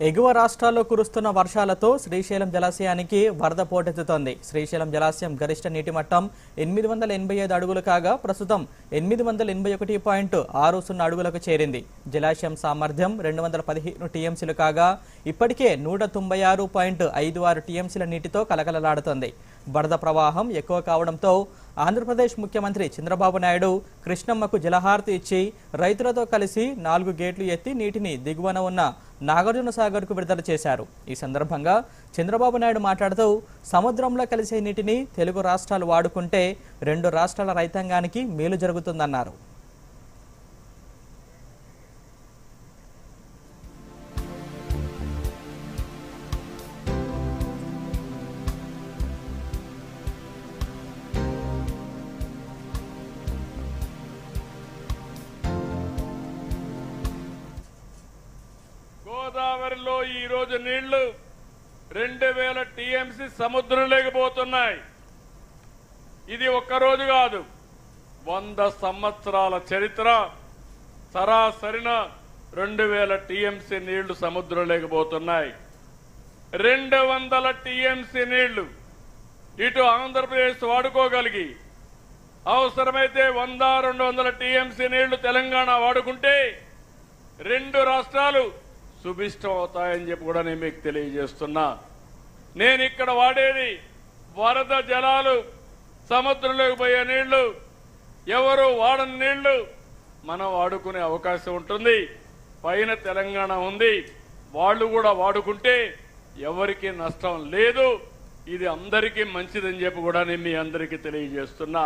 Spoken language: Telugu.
ఎగువ రాష్ట్రాల్లో కురుస్తున్న వర్షాలతో శ్రీశైలం జలాశయానికి వరద పోటెత్తుతోంది. శ్రీశైలం జలాశయం గరిష్ట నీటి మట్టం ఎనిమిది వందల ఎనభై ఐదు అడుగులు కాగా ప్రస్తుతం ఎనిమిది వందల ఎనభై ఒకటి పాయింట్ ఆరు సున్నా అడుగులకు చేరింది. జలాశయం సామర్థ్యం రెండు వందల పదిహేను టీఎంసీలు కాగా ఇప్పటికే నూట తొంభై ఆరు పాయింట్ ఐదు ఆరు టీఎంసీల నీటితో కలకలలాడుతోంది. వరద ప్రవాహం ఎక్కువ కావడంతో ఆంధ్రప్రదేశ్ ముఖ్యమంత్రి చంద్రబాబు నాయుడు కృష్ణమ్మకు జలహారతి ఇచ్చి రైతులతో కలిసి నాలుగు గేట్లు ఎత్తి నీటిని దిగువన ఉన్న నాగార్జున సాగర్కు విడుదల చేశారు. ఈ సందర్భంగా చంద్రబాబు నాయుడు మాట్లాడుతూ సముద్రంలో కలిసే నీటిని తెలుగు రాష్ట్రాలు వాడుకుంటే రెండు రాష్ట్రాల రైతాంగానికి మేలు జరుగుతుందన్నారు. గోదావరిలో ఈ రోజు నీళ్ళు రెండు వేల టీఎంసీ సముద్రం లేకపోతున్నాయి ఇది ఒక్కరోజు కాదు. వంద సంవత్సరాల చరిత్ర సరాసరిన రెండు వేల టీఎంసీ నీళ్ళు సముద్రం లేకపోతున్నాయి రెండు వందల టీఎంసీ నీళ్ళు ఇటు ఆంధ్రప్రదేశ్ వాడుకోగలిగి అవసరమైతే వంద రెండు వందల టీఎంసీ నీళ్ళు తెలంగాణ వాడుకుంటే రెండు రాష్ట్రాలు సుభిష్టం అవుతాయని చెప్పి కూడా నేను మీకు తెలియజేస్తున్నా. నేను ఇక్కడ వాడేది వరద జలాలు సముద్రంలోకి పోయే నీళ్ళు ఎవరు వాడని నీళ్ళు మనం వాడుకునే అవకాశం ఉంటుంది. పైన తెలంగాణ ఉంది. వాళ్ళు కూడా వాడుకుంటే ఎవరికి నష్టం లేదు. ఇది అందరికీ మంచిదని చెప్పి కూడా నేను మీ అందరికీ తెలియజేస్తున్నా.